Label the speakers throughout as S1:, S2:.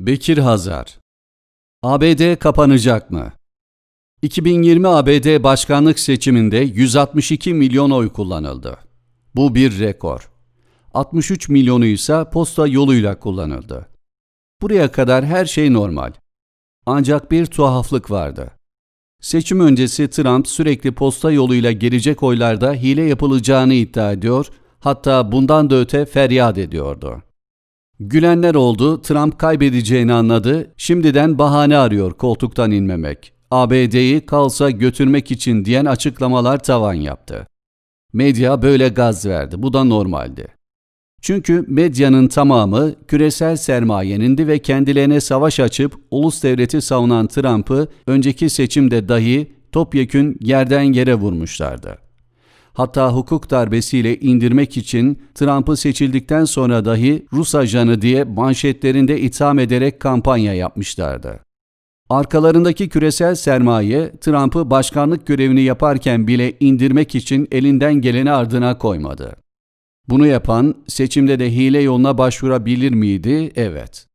S1: Bekir Hazar ABD kapanacak mı? 2020 ABD başkanlık seçiminde 162 milyon oy kullanıldı. Bu bir rekor. 63 milyonu ise posta yoluyla kullanıldı. Buraya kadar her şey normal. Ancak bir tuhaflık vardı. Seçim öncesi Trump sürekli posta yoluyla gelecek oylarda hile yapılacağını iddia ediyor, hatta bundan da öte feryat ediyordu. Gülenler oldu, Trump kaybedeceğini anladı, şimdiden bahane arıyor koltuktan inmemek. ABD'yi kalsa götürmek için diyen açıklamalar tavan yaptı. Medya böyle gaz verdi, bu da normaldi. Çünkü medyanın tamamı küresel sermayenindi ve kendilerine savaş açıp ulus devleti savunan Trump'ı önceki seçimde dahi topyekün yerden yere vurmuşlardı. Hatta hukuk darbesiyle indirmek için Trump'ı seçildikten sonra dahi Rus ajanı diye manşetlerinde itham ederek kampanya yapmışlardı. Arkalarındaki küresel sermaye Trump'ı başkanlık görevini yaparken bile indirmek için elinden geleni ardına koymadı. Bunu yapan seçimde de hile yoluna başvurabilir miydi? Evet.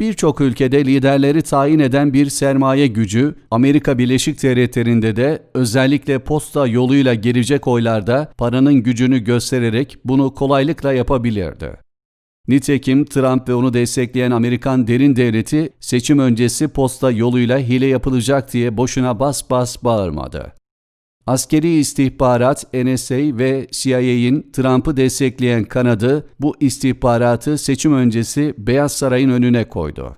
S1: Birçok ülkede liderleri tayin eden bir sermaye gücü, Amerika Birleşik Devletleri'nde de özellikle posta yoluyla gelecek oylarda paranın gücünü göstererek bunu kolaylıkla yapabilirdi. Nitekim Trump ve onu destekleyen Amerikan derin devleti seçim öncesi posta yoluyla hile yapılacak diye boşuna bas bas bağırmadı. Askeri istihbarat NSA ve CIA'in Trump'ı destekleyen kanadı bu istihbaratı seçim öncesi Beyaz Saray'ın önüne koydu.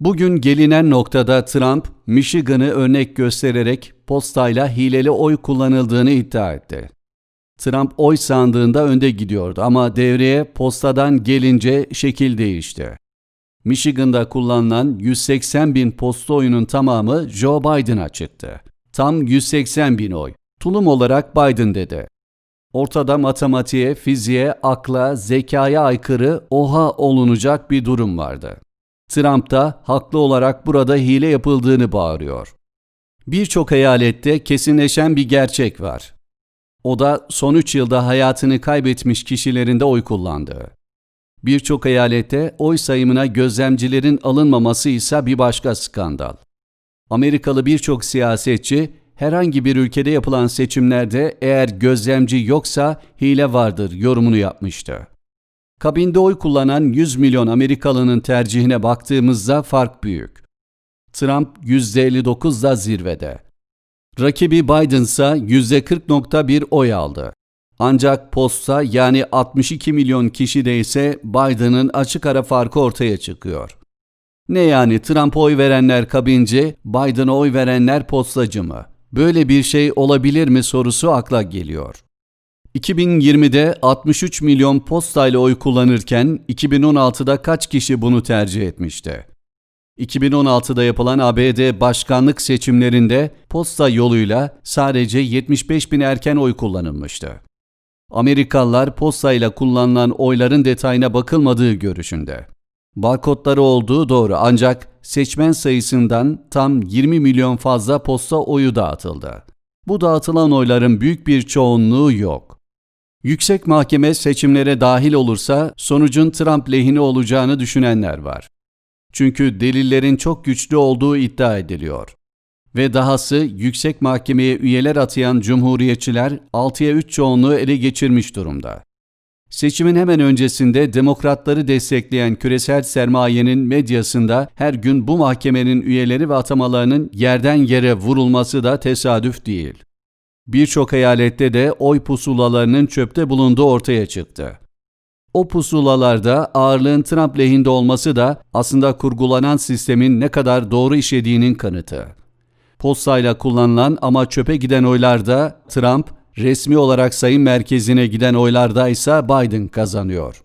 S1: Bugün gelinen noktada Trump, Michigan'ı örnek göstererek postayla hileli oy kullanıldığını iddia etti. Trump oy sandığında önde gidiyordu ama devreye postadan gelince şekil değişti. Michigan'da kullanılan 180 bin posta oyunun tamamı Joe Biden'a çıktı. Tam 180 bin oy. Tulum olarak Biden dedi. Ortada matematiğe, fiziğe, akla, zekaya aykırı oha olunacak bir durum vardı. Trump da haklı olarak burada hile yapıldığını bağırıyor. Birçok eyalette kesinleşen bir gerçek var. O da son 3 yılda hayatını kaybetmiş kişilerin de oy kullandığı. Birçok eyalette oy sayımına gözlemcilerin alınmaması ise bir başka skandal. Amerikalı birçok siyasetçi herhangi bir ülkede yapılan seçimlerde eğer gözlemci yoksa hile vardır yorumunu yapmıştı. Kabinde oy kullanan 100 milyon Amerikalının tercihine baktığımızda fark büyük. Trump %59'da zirvede. Rakibi Biden ise %40.1 oy aldı. Ancak posta yani 62 milyon kişide ise Biden'ın açık ara farkı ortaya çıkıyor. Ne yani Trump'a oy verenler kabinci, Biden'a oy verenler postacı mı? Böyle bir şey olabilir mi sorusu akla geliyor. 2020'de 63 milyon postayla oy kullanırken 2016'da kaç kişi bunu tercih etmişti? 2016'da yapılan ABD başkanlık seçimlerinde posta yoluyla sadece 75 bin erken oy kullanılmıştı. Amerikalılar postayla kullanılan oyların detayına bakılmadığı görüşünde. Barkodları olduğu doğru ancak seçmen sayısından tam 20 milyon fazla posta oyu dağıtıldı. Bu dağıtılan oyların büyük bir çoğunluğu yok. Yüksek Mahkeme seçimlere dahil olursa sonucun Trump lehine olacağını düşünenler var. Çünkü delillerin çok güçlü olduğu iddia ediliyor. Ve dahası yüksek mahkemeye üyeler atayan cumhuriyetçiler 6'ya 3 çoğunluğu ele geçirmiş durumda. Seçimin hemen öncesinde demokratları destekleyen küresel sermayenin medyasında her gün bu mahkemenin üyeleri ve atamalarının yerden yere vurulması da tesadüf değil. Birçok eyalette de oy pusulalarının çöpte bulunduğu ortaya çıktı. O pusulalarda ağırlığın Trump lehinde olması da aslında kurgulanan sistemin ne kadar doğru işlediğinin kanıtı. Postayla kullanılan ama çöpe giden oylarda Trump, resmi olarak sayım merkezine giden oylarda ise Biden kazanıyor.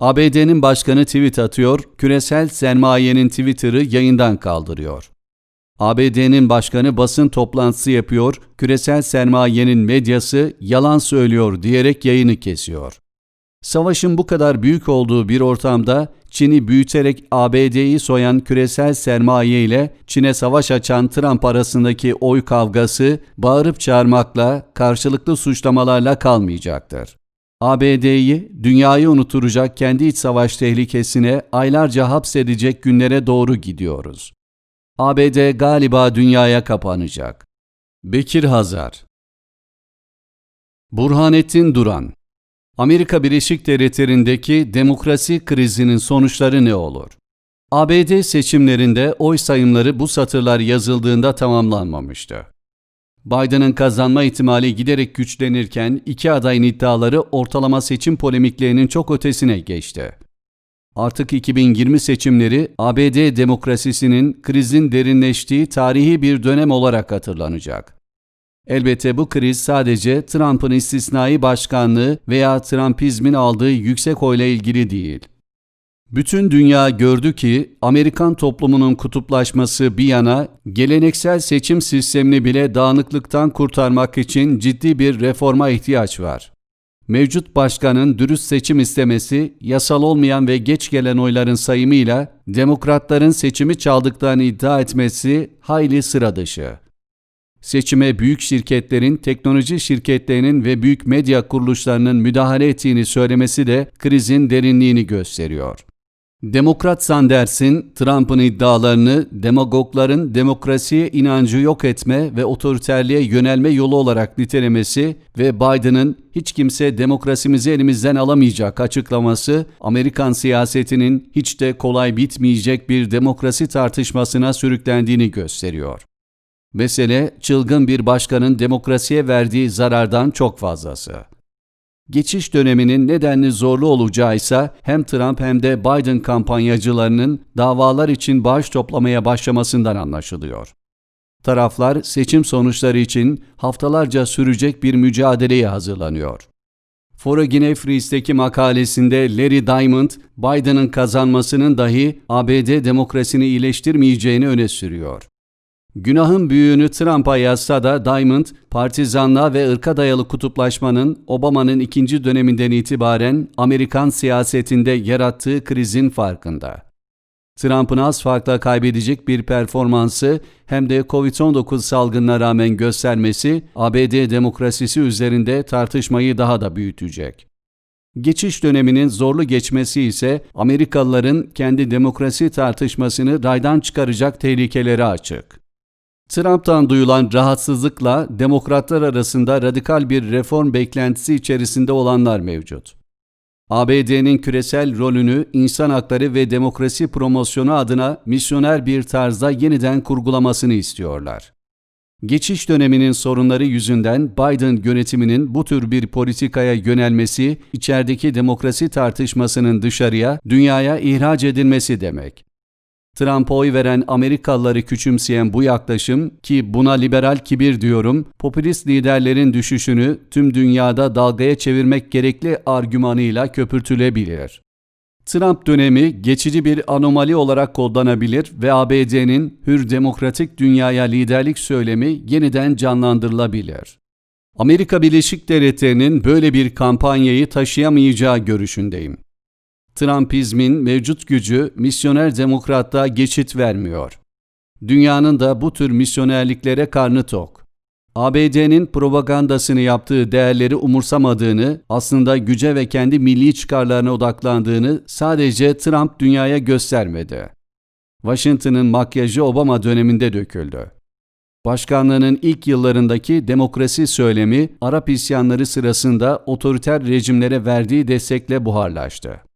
S1: ABD'nin başkanı tweet atıyor, küresel sermayenin Twitter'ı yayından kaldırıyor. ABD'nin başkanı basın toplantısı yapıyor, küresel sermayenin medyası yalan söylüyor diyerek yayını kesiyor. Savaşın bu kadar büyük olduğu bir ortamda Çin'i büyüterek ABD'yi soyan küresel sermaye ile Çin'e savaş açan Trump arasındaki oy kavgası bağırıp çağırmakla, karşılıklı suçlamalarla kalmayacaktır. ABD'yi dünyayı unutturacak kendi iç savaş tehlikesine aylarca hapsedecek günlere doğru gidiyoruz. ABD galiba dünyaya kapanacak. Bekir Hazar Burhanettin Duran Amerika Birleşik Devletleri'ndeki demokrasi krizinin sonuçları ne olur? ABD seçimlerinde oy sayımları bu satırlar yazıldığında tamamlanmamıştı. Biden'ın kazanma ihtimali giderek güçlenirken iki adayın iddiaları ortalama seçim polemiklerinin çok ötesine geçti. Artık 2020 seçimleri ABD demokrasisinin krizin derinleştiği tarihi bir dönem olarak hatırlanacak. Elbette bu kriz sadece Trump'ın istisnai başkanlığı veya Trumpizmin aldığı yüksek oyla ilgili değil. Bütün dünya gördü ki Amerikan toplumunun kutuplaşması bir yana geleneksel seçim sistemini bile dağınıklıktan kurtarmak için ciddi bir reforma ihtiyaç var. Mevcut başkanın dürüst seçim istemesi, yasal olmayan ve geç gelen oyların sayımıyla demokratların seçimi çaldıklarını iddia etmesi hayli sıra dışı. Seçime büyük şirketlerin, teknoloji şirketlerinin ve büyük medya kuruluşlarının müdahale ettiğini söylemesi de krizin derinliğini gösteriyor. Demokrat Sanders'in Trump'ın iddialarını demagogların demokrasiye inancı yok etme ve otoriterliğe yönelme yolu olarak nitelemesi ve Biden'ın hiç kimse demokrasimizi elimizden alamayacak açıklaması Amerikan siyasetinin hiç de kolay bitmeyecek bir demokrasi tartışmasına sürüklendiğini gösteriyor. Mesele çılgın bir başkanın demokrasiye verdiği zarardan çok fazlası. Geçiş döneminin nedenli zorlu olacağı ise hem Trump hem de Biden kampanyacılarının davalar için bağış toplamaya başlamasından anlaşılıyor. Taraflar seçim sonuçları için haftalarca sürecek bir mücadeleye hazırlanıyor. Foreign Fries'teki makalesinde Larry Diamond, Biden'ın kazanmasının dahi ABD demokrasini iyileştirmeyeceğini öne sürüyor. Günahın büyüğünü Trump'a yazsa da Diamond, partizanlığa ve ırka dayalı kutuplaşmanın Obama'nın ikinci döneminden itibaren Amerikan siyasetinde yarattığı krizin farkında. Trump'ın az farkla kaybedecek bir performansı hem de Covid-19 salgınına rağmen göstermesi ABD demokrasisi üzerinde tartışmayı daha da büyütecek. Geçiş döneminin zorlu geçmesi ise Amerikalıların kendi demokrasi tartışmasını raydan çıkaracak tehlikeleri açık. Trump'tan duyulan rahatsızlıkla demokratlar arasında radikal bir reform beklentisi içerisinde olanlar mevcut. ABD'nin küresel rolünü insan hakları ve demokrasi promosyonu adına misyoner bir tarzda yeniden kurgulamasını istiyorlar. Geçiş döneminin sorunları yüzünden Biden yönetiminin bu tür bir politikaya yönelmesi, içerideki demokrasi tartışmasının dışarıya, dünyaya ihraç edilmesi demek. Trump'a oy veren Amerikalıları küçümseyen bu yaklaşım ki buna liberal kibir diyorum, popülist liderlerin düşüşünü tüm dünyada dalgaya çevirmek gerekli argümanıyla köpürtülebilir. Trump dönemi geçici bir anomali olarak kodlanabilir ve ABD'nin hür demokratik dünyaya liderlik söylemi yeniden canlandırılabilir. Amerika Birleşik Devletleri'nin böyle bir kampanyayı taşıyamayacağı görüşündeyim. Trumpizmin mevcut gücü misyoner demokratta geçit vermiyor. Dünyanın da bu tür misyonerliklere karnı tok. ABD'nin propagandasını yaptığı değerleri umursamadığını, aslında güce ve kendi milli çıkarlarına odaklandığını sadece Trump dünyaya göstermedi. Washington'ın makyajı Obama döneminde döküldü. Başkanlığının ilk yıllarındaki demokrasi söylemi Arap isyanları sırasında otoriter rejimlere verdiği destekle buharlaştı.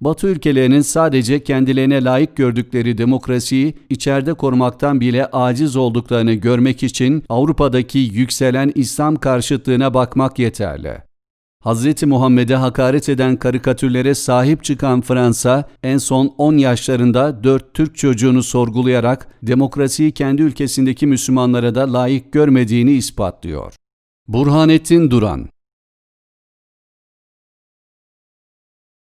S1: Batı ülkelerinin sadece kendilerine layık gördükleri demokrasiyi içeride korumaktan bile aciz olduklarını görmek için Avrupa'daki yükselen İslam karşıtlığına bakmak yeterli. Hz. Muhammed'e hakaret eden karikatürlere sahip çıkan Fransa, en son 10 yaşlarında 4 Türk çocuğunu sorgulayarak demokrasiyi kendi ülkesindeki Müslümanlara da layık görmediğini ispatlıyor. Burhanettin Duran